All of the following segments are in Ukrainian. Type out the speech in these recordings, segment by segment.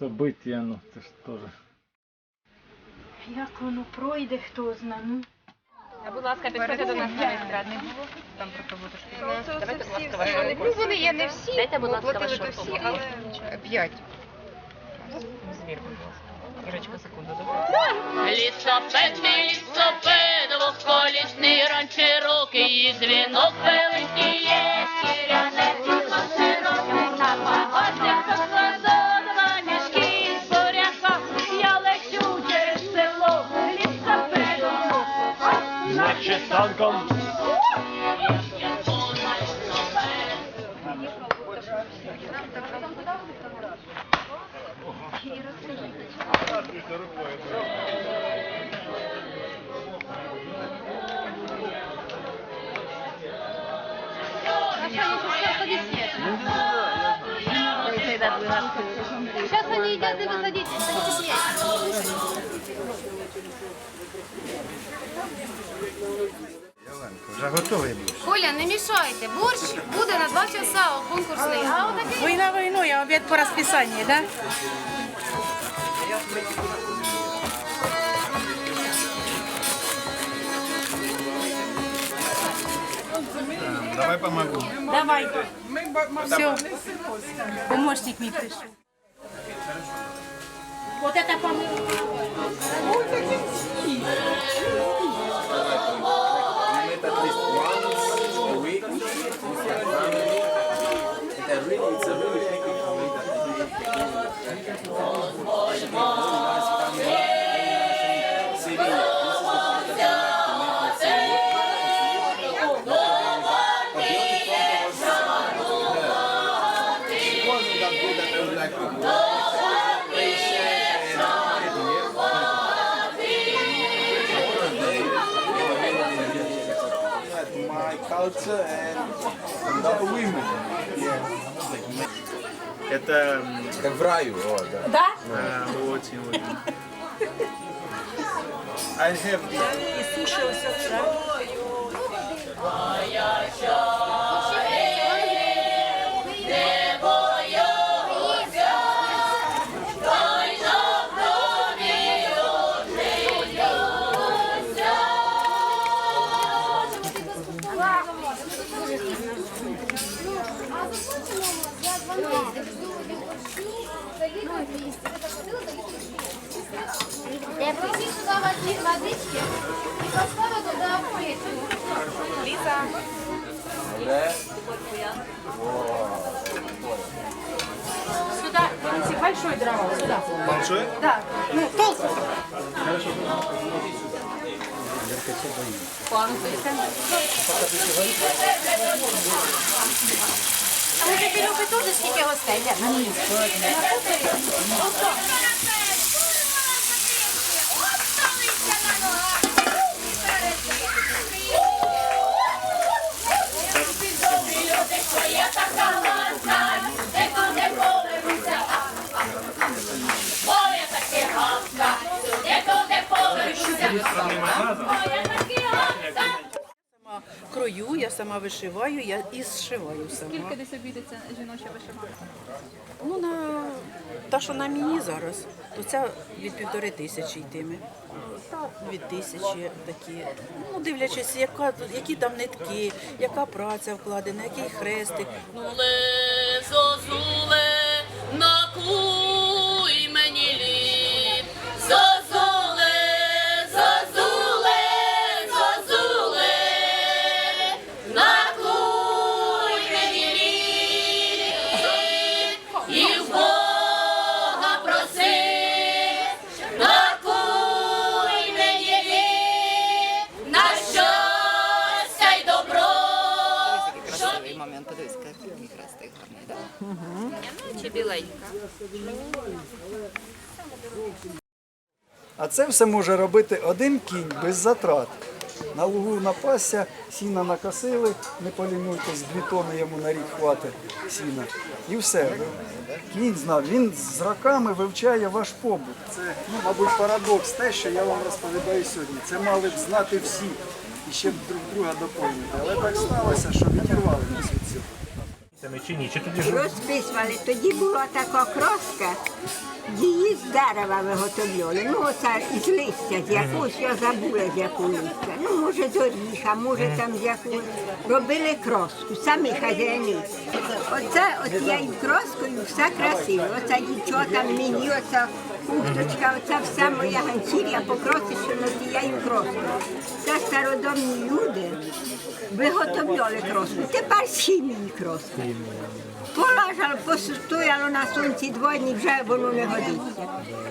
события, ну це ж теж. Як воно пройде, хто зна. Ну. А, будь ласка, підходьте до нас на реєстратний блок. Там про роботу школи. Давайте, будь ласка, ваші Ну, рекорди. вони є не всі, Дайте, будь ласка, вашу всі, але п'ять. Звір, будь ласка. Ірочка, секунду, добре? Лісопедний лісопед, двохколісний раніше роки, і дзвінок великий є, сіряне тіло широке, на пагорцях Значить танком. Сейчас они едят и вы Вже готовий був. Коля, не мішайте. Борщ буде на два часа конкурсний. А отакий Война войной, а обед по расписанию, да? Давай помогу. Давай. Все. Помощник мне пришел. Вот это помощник. В раю, о, да. Да? Да, очень, очень. I have И суши все, да? Я водички и поставлю туда плитку. Сюда, Францик, большой дрова, сюда. большой. Да, ну, толстый. А ви тепер робите теж скільки гостей? На місці. Ой, я таке гавка, сюди туди повернуся, ой, я таке гавка. Сама крою, я сама вишиваю, я і зшиваю сама. Скільки десь обійдеться жіноча вишиванка? Ну, на та, що на мені зараз, то ця від півтори тисячі йтиме. Від тисячі такі. Ну, дивлячись, яка, які там нитки, яка праця вкладена, який хрестик. Зозуле, зозуле, накуй так? Чи біленька? А це все може робити один кінь без затрат. На лугу напасся, сіна накосили, не полінуйтесь, дві тони йому на рік хватить сіна. І все. Кінь знав, він з роками вивчає ваш побут. Це, ну, мабуть, парадокс те, що я вам розповідаю сьогодні. Це мали б знати всі і ще б друг друга доповнити. Але так сталося, що відірвали нас. Чи ні? Чи тоді ж Розписували. Тоді була така краска, її з дерева виготовляли. Ну, оце із листя з якогось, я забула з якого листя. Ну, може, з оріха, може там з якогось. Робили краску, самі хазяїни. Оце от я цією краскою все красиво. Оце дівчата мені, оця кухточка, оце все моя ганчір'я покрасила тією краскою. Це стародомні люди виготовляли краску. Тепер з хімії краску. Полажало, постояло на сонці два дні, вже воно не годиться.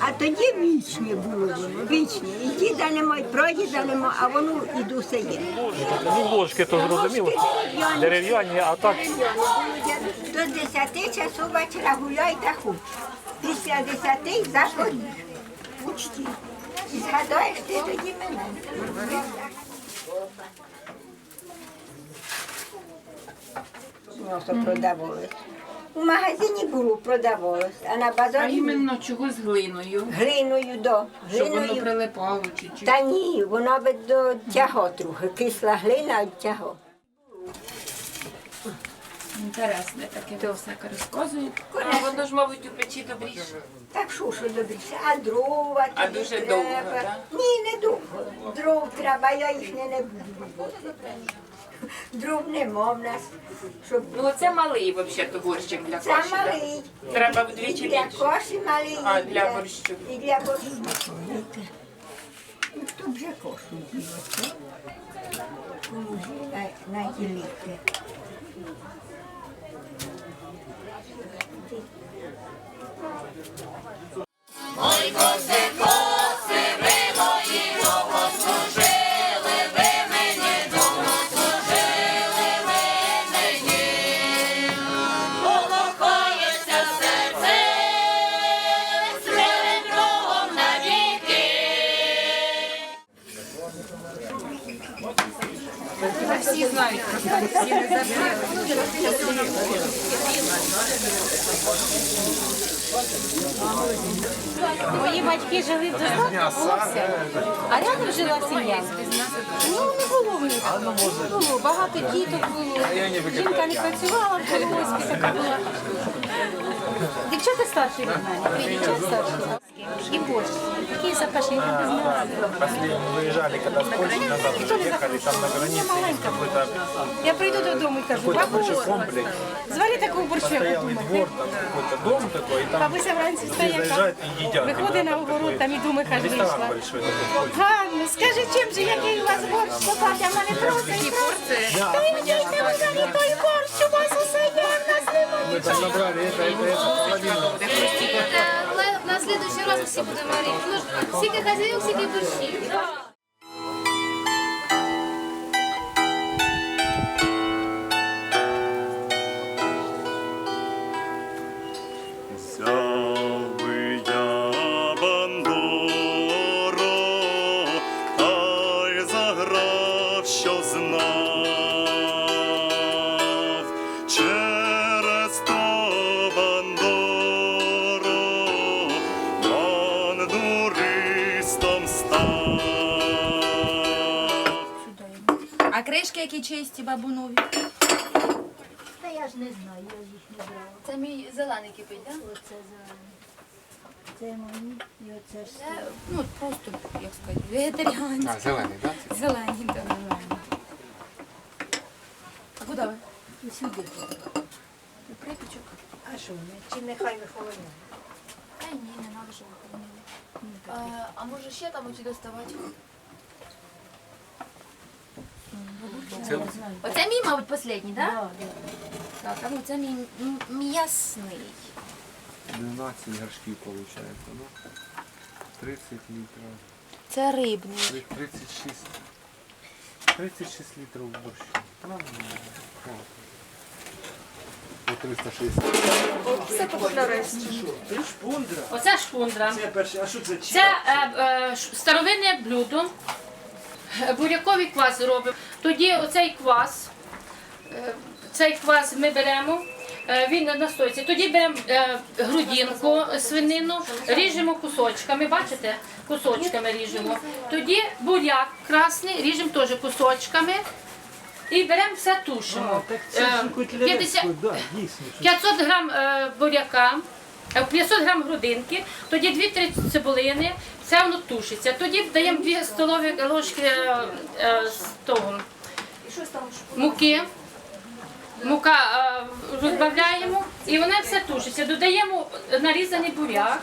А тоді вічне було воно, вічне. І діда нема, і прадіда нема, а воно і дусе є. ну, ложки, то зрозуміло. Дерев'яні, а так До 10 часу вечора гуляй та хуч. Після 10 заходиш. Учті. І згадаєш ти тоді мене. Просто продавалось. У магазині було продавалось, а на А базарі іменно чого з глиною? глиною до. Щоб воно Глиною. прилипало чи чи? Та ні, вона би до тяго трохи. Кисла глина від тяго. Інтересне таке, ви всяке розказуєте. А воно ж, мабуть, у печі добріше. Так що що добріше, а дрова А тобі дуже треба. довго, да? Ні, не довго. Дров треба, я їх не, не буду. Дров нема в нас, щоб Ну це малий взагалі борщик для це каші. да? малий. Треба І вдвічі для більше. коші малий. А, і для борщу. І для борщу. Ну, Хто вже кошу п'є? На, на ділити. Всі знають, просто всі не забрали. Мої батьки жили достатньо, було. А рядом жила сім'я. Ну, не було в них. Не було. Багато діток було. Жінка не працювала, в колгоспі така була. Дівчата старші від мене, три дівчата старші І борщ. Такий запашний, я не знала. Последний выезжали, когда с Польши назад ехали, там на границе есть какой-то Я прийду додому і кажу, бабусю, комплекс. зварі такого борщу, як ви Постоялый думаєте. двор, там какой-то дом такой, и там Бабуся вранці все встає, заезжают и едят. виходить на огород, там і думає, каже, Ресторан вийшла. большой такой. в Польше. Ганно, скажи, чим же, який у вас борщ, попаде, а в мене просить, і просить. Та й дійте ви за мій той борщ, у вас усе є, в нас немає. Мы там набрали это, это, это, половину. Следующий раз всі будемо варити. Ну, ж, скільки хазяїв, й заграв, що знав. Які чисті, бабунові? Та я ж не знаю, я їх не брала. Це мій зелений кипить, так? Оце зелений. Це мої і оце ж. Це, ну, просто, як сказати. А, зелені, так? Зелені, так. А куди ви? І сюди. У припічок. А що, не? чи нехай виховує? Та ні, не треба, щоб виховували. А, а може ще там оці доставати? Оце мій, мабуть, останній, так? Да? Так, а ну це мій м'ясний. 12 горшків получается, ну. 30 литров. Це рибний. 36. 36 литров борщу. Ну, ну, По 360. Оце шпундра. Це е, е, ш- старовинне блюдо. Буряковий квас робимо. Тоді оцей квас, е, цей квас ми беремо, е, він на стойці. Тоді беремо е, грудинку, свинину, ріжемо кусочками, бачите? Кусочками ріжемо. Тоді буряк красний, ріжемо теж кусочками. і беремо все тушимо. Е, 50 500 грам буряка, 500 грам грудинки, тоді 2-3 цибулини, це воно тушиться. Тоді даємо 2 столові ложки е, е, з того, муки. Мука е, розбавляємо і воно все тушиться. Додаємо нарізаний буряк.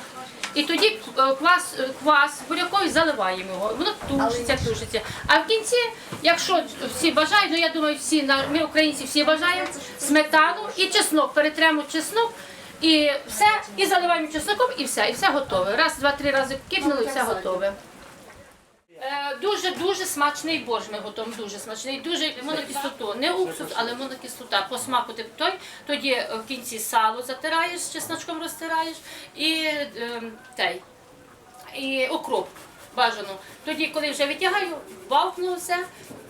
І тоді е, квас, е, квас буряковий заливаємо його. Воно тушиться, тушиться. А в кінці, якщо всі бажають, ну я думаю, всі ми українці всі бажають сметану і чеснок. Перетремо чеснок і все, і заливаємо чесноком, і все, і все готове. Раз, два, три рази кипнули, і все готове. Е, Дуже дуже смачний борщ ми готуємо, дуже смачний, дуже монокислоту. Не уксус, але монокислота. По смаку ти той, тоді в кінці сало затираєш, з чесночком розтираєш і е, той, і окроп бажано. Тоді, коли вже витягаю, бавкну все,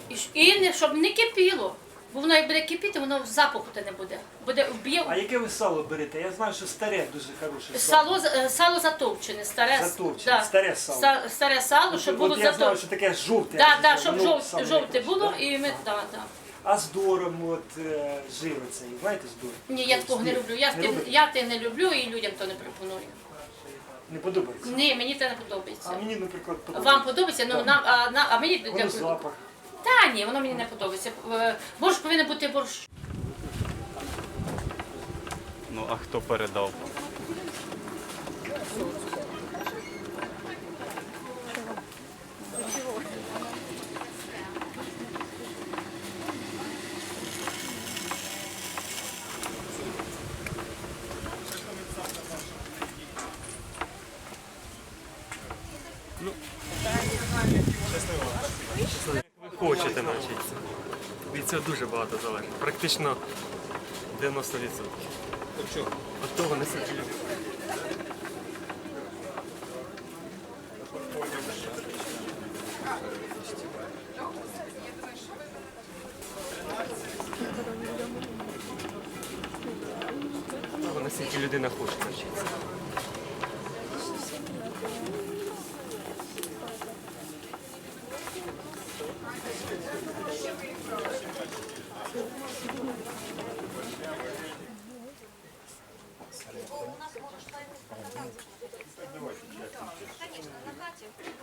і, і не, щоб не кипіло. Бо воно як буде кипіти, воно запаху те не буде. Буде вб'є А яке ви сало берете? Я знаю, що старе дуже хороше сало. сало, з- е, сало затовчене, старе, с- Затовчене, старе сало. ста- старе сало, щоб От було я знаю, затовчене. що таке жовте. Да, да, воно щоб саме жовте, якось, було, да? і ми да, да. А з дором, от е, жир цей, знаєте з дором? Ні, я такого не люблю. Я, Не тим, я тим не люблю і людям то не пропоную. Не подобається? Ні, мені це не подобається. А мені, наприклад, подобається. Вам подобається, ну нам, а, на, а мені Воно запах. Та ні, воно мені не подобається. Е, Борщ повинен бути борщ. Ну а хто передав? Ви хочете навчитися. Від цього дуже багато залежить. Практично 90%. От того не сиділи. Того наскільки людина хоче навчитися. Ой,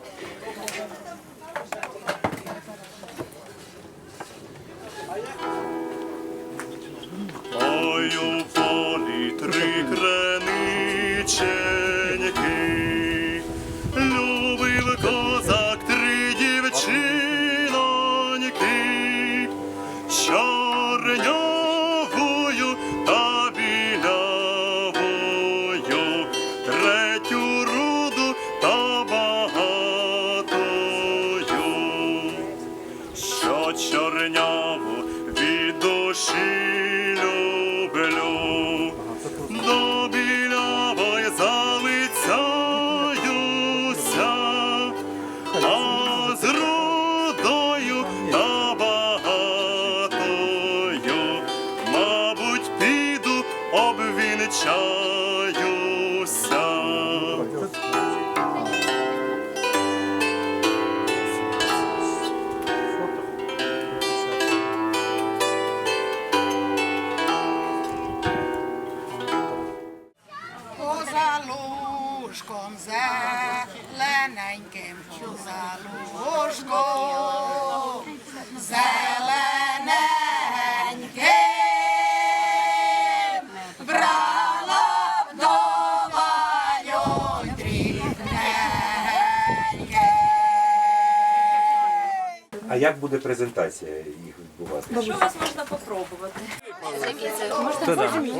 як буде презентація їх відбуватися? Що вас можна попробувати?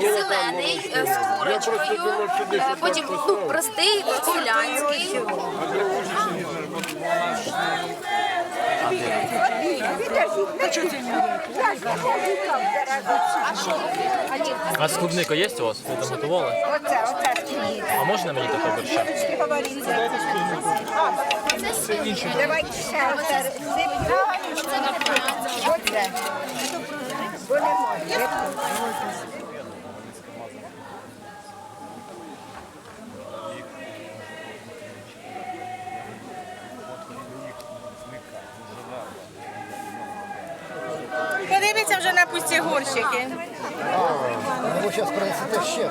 Зелений е, з курочкою, е, потім ну, простий, селянський. А з клубника є у вас? Ви там готували? А можна мені таке борща? Давайте ще оце сиплю. Можна. Коли вже на пусті горщики. Ви зараз принесете ще.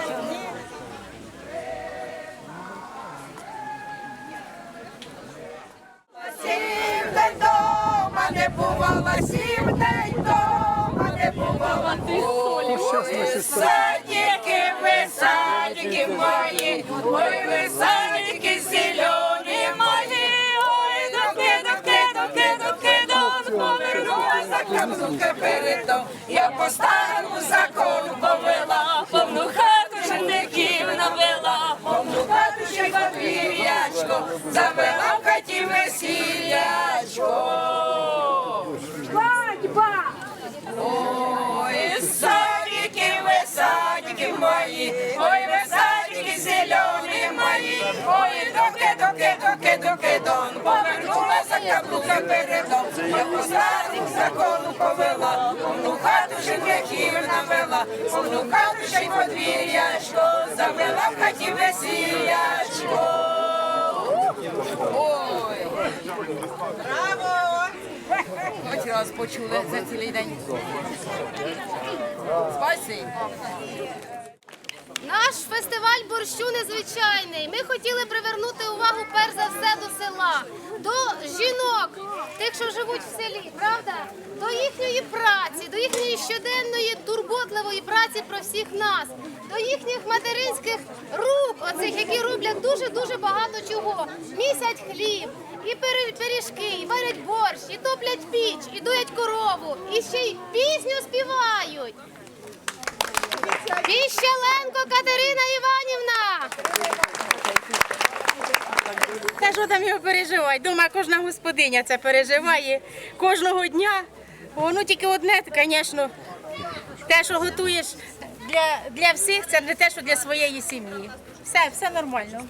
Повернулася каблука передом, я по старому закону повела, повну хату женихів навела, повну хату ще й подвір'ячко, завела в хаті весілячко. Свадьба! Ой, садики, ви садики мої, ой, ви садики зелені мої, ой, доки, доки, доки, доки, дон, повернулася каблука передом, я по старому закону повела, повну хату женихів навела, повну хату ще й подвір'ячко, завела в хаті весілячко. Ой, браво! Хоч раз почули за цілий день. Спасибо. Наш фестиваль борщу незвичайний. Ми хотіли привернути увагу перш за все до села, до жінок, тих, що живуть в селі, правда? До їхньої праці, до їхньої щоденної турботливої праці про всіх нас, до їхніх материнських рук, оцих, які роблять дуже дуже багато чого. Місять хліб, і пиріжки, і варять борщ, і топлять піч, і доять корову, і ще й пісню співають. Піщаленко Катерина Іванівна. Та що там його переживати? Дома кожна господиня це переживає кожного дня. Воно тільки одне, звісно, те, що готуєш для, для всіх, це не те, що для своєї сім'ї. Все, все нормально.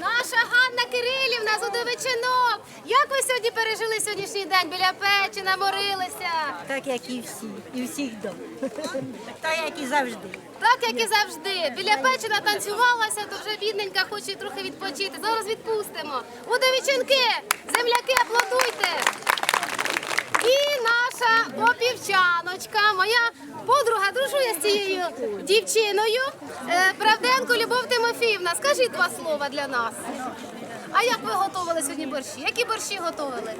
Наша Ганна Кирилівна з Удовичинок. Як ви сьогодні пережили сьогоднішній день біля печі, наморилися? Так як і всі, і всіх до. Так як і завжди. Так, як і завжди. Біля печі натанцювалася, то вже бідненька хоче трохи відпочити. Зараз відпустимо. Удовичинки, земляки, аплодуйте. І наша опівчаночка, моя подруга, дружу я з цією дівчиною. Е, Правденко Любов Тимофіївна, скажіть два слова для нас. А як ви готували сьогодні борщі? Які борщі готували?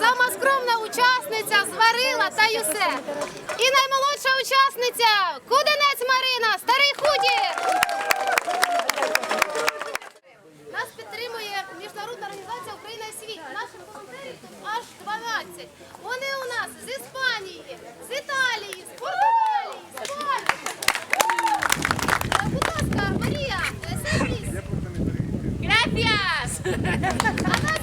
Сама скромна учасниця зварила та й усе. І наймолодша учасниця Куденець Марина, старий худір. Нас підтримує міжнародна організація Україна і світ. Наших волонтерів тут аж 12. Вони у нас з Іспанії, з Італії, з Португалії, з Польщі. Будь ласка, Марія, сервіс. Gracias.